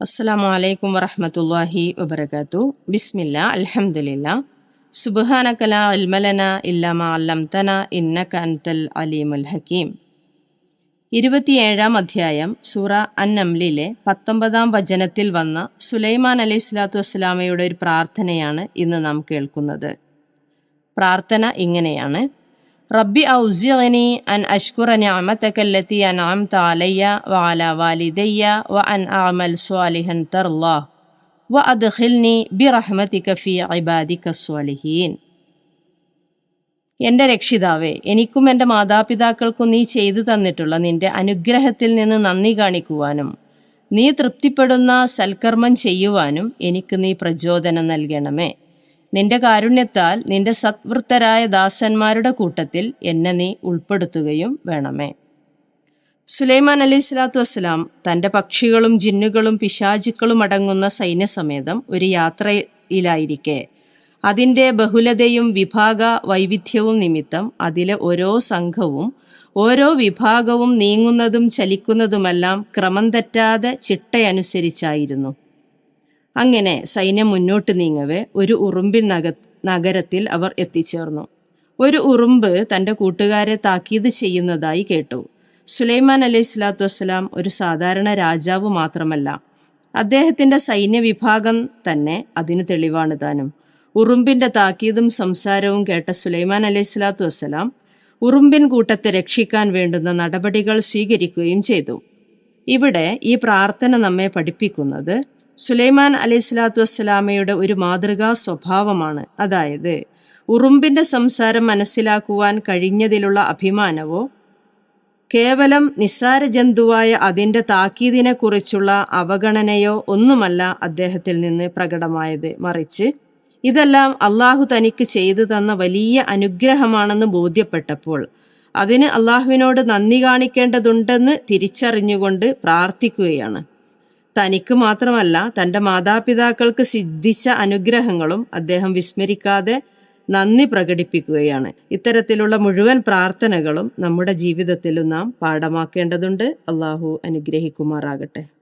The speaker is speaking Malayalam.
അസ്സലാമു അലൈക്കും വറഹ്മത്തുള്ളാഹി വബർക്കാത്തു ബിസ്മില്ല അൽഹംദുലില്ല. സുബാന ലാ ഇൽമ ലനാ ഇല്ലാ മാ അല്ലംതന ഇന്നക അൻതൽ അലീമുൽ ഹകീം ഇരുപത്തിയേഴാം അധ്യായം സൂറ അന്നംലിലെ പത്തൊമ്പതാം വചനത്തിൽ വന്ന സുലൈമാൻ അലൈഹി സ്വലാത്തു വസ്സലാമയുടെ ഒരു പ്രാർത്ഥനയാണ് ഇന്ന് നാം കേൾക്കുന്നത്. പ്രാർത്ഥന ഇങ്ങനെയാണ്. റബ്ബി ഔസിഅനി അൻ അഷ്കുറ ഞാമത്തക്കല്ലത്തി അൻഅംത അലയ്യ വഅല വാലിദയ്യ വഅൻ അഅമൽ സ്വാലിഹൻ തർല്ലാഹ് വഅദ്ഖിൽനി ബിറഹ്മതിക ഫീ ഇബാദിക സ്വാലിഹീൻ. എന്റെ രക്ഷിതാവേ എനിക്കും എന്റെ മാതാപിതാക്കൾക്കും നീ ചെയ്തു തന്നിട്ടുള്ള നിന്റെ അനുഗ്രഹത്തിൽ നിന്ന് നന്ദി കാണിക്കുവാനും നീ തൃപ്തിപ്പെടുന്ന സൽക്കർമ്മം ചെയ്യുവാനും എനിക്ക് നീ പ്രചോദനം നൽകണമേ. നിന്റെ കാരുണ്യത്താൽ നിന്റെ സത്വൃത്തരായ ദാസന്മാരുടെ കൂട്ടത്തിൽ എന്നെ നീ ഉൾപ്പെടുത്തുകയും വേണമേ. സുലൈമാൻ അലി സ്വലാത്തു വസ്സലാം തന്റെ പക്ഷികളും ജിന്നുകളും പിശാചുക്കളും അടങ്ങുന്ന സൈന്യസമേതം ഒരു യാത്രയിലായിരിക്കെ. അതിന്റെ ബഹുലതയും വിഭാഗ വൈവിധ്യവും നിമിത്തം അതിലെ ഓരോ സംഘവും ഓരോ വിഭാഗവും നീങ്ങുന്നതും ചലിക്കുന്നതുമെല്ലാം ക്രമം തെറ്റാതെ ചിട്ടയനുസരിച്ചായിരുന്നു. അങ്ങനെ സൈന്യം മുന്നോട്ട് നീങ്ങവേ ഒരു ഉറുമ്പിൻ നഗ നഗരത്തിൽ അവർ എത്തിച്ചേർന്നു. ഒരു ഉറുമ്പ് തന്റെ കൂട്ടുകാരെ താക്കീത് ചെയ്യുന്നതായി കേട്ടു. സുലൈമാൻ അലൈഹി സ്വലാത്തു വസ്സലാം ഒരു സാധാരണ രാജാവ് മാത്രമല്ല. അദ്ദേഹത്തിന്റെ സൈന്യ വിഭാഗം തന്നെ അതിന് തെളിവാണ് താനും. ഉറുമ്പിന്റെ താക്കീതും സംസാരവും കേട്ട സുലൈമാൻ അലൈഹി സ്വലാത്തു വസ്സലാം ഉറുമ്പിൻ കൂട്ടത്തെ രക്ഷിക്കാൻ വേണ്ടുന്ന നടപടികൾ സ്വീകരിക്കുകയും ചെയ്തു. ഇവിടെ ഈ പ്രാർത്ഥന നമ്മെ പഠിപ്പിക്കുന്നത് സുലൈമാൻ അലൈഹി സ്വലാത്തു വസ്സലാമയുടെ ഒരു മാതൃകാ സ്വഭാവമാണ്. അതായത് ഉറുമ്പിന്റെ സംസാരം മനസ്സിലാക്കുവാൻ കഴിഞ്ഞതിലുള്ള അഭിമാനവോ കേവലം നിസ്സാര ജന്തുവായ അതിന്റെ താക്കീതിനെക്കുറിച്ചുള്ള അവഗണനയോ ഒന്നുമല്ല അദ്ദേഹത്തിൽ നിന്ന് പ്രകടമായത്. മറിച്ച് ഇതെല്ലാം അള്ളാഹു തനിക്ക് ചെയ്തു തന്ന വലിയ അനുഗ്രഹമാണെന്ന് ബോധ്യപ്പെട്ടപ്പോൾ അതിന് അള്ളാഹുവിനോട് നന്ദി കാണിക്കേണ്ടതുണ്ടെന്ന് തിരിച്ചറിഞ്ഞുകൊണ്ട് പ്രാർത്ഥിക്കുകയാണ്. തനിക്ക് മാത്രമല്ല തന്റെ മാതാപിതാക്കൾക്ക് സിദ്ധിച്ച അനുഗ്രഹങ്ങളും അദ്ദേഹം വിസ്മരിക്കാതെ നന്ദി പ്രകടിപ്പിക്കുകയാണ്. ഇത്തരത്തിലുള്ള മുഴുവൻ പ്രാർത്ഥനകളും നമ്മുടെ ജീവിതത്തിലും നാം പാഠമാക്കേണ്ടതുണ്ട്. അള്ളാഹു അനുഗ്രഹിക്കുമാറാകട്ടെ.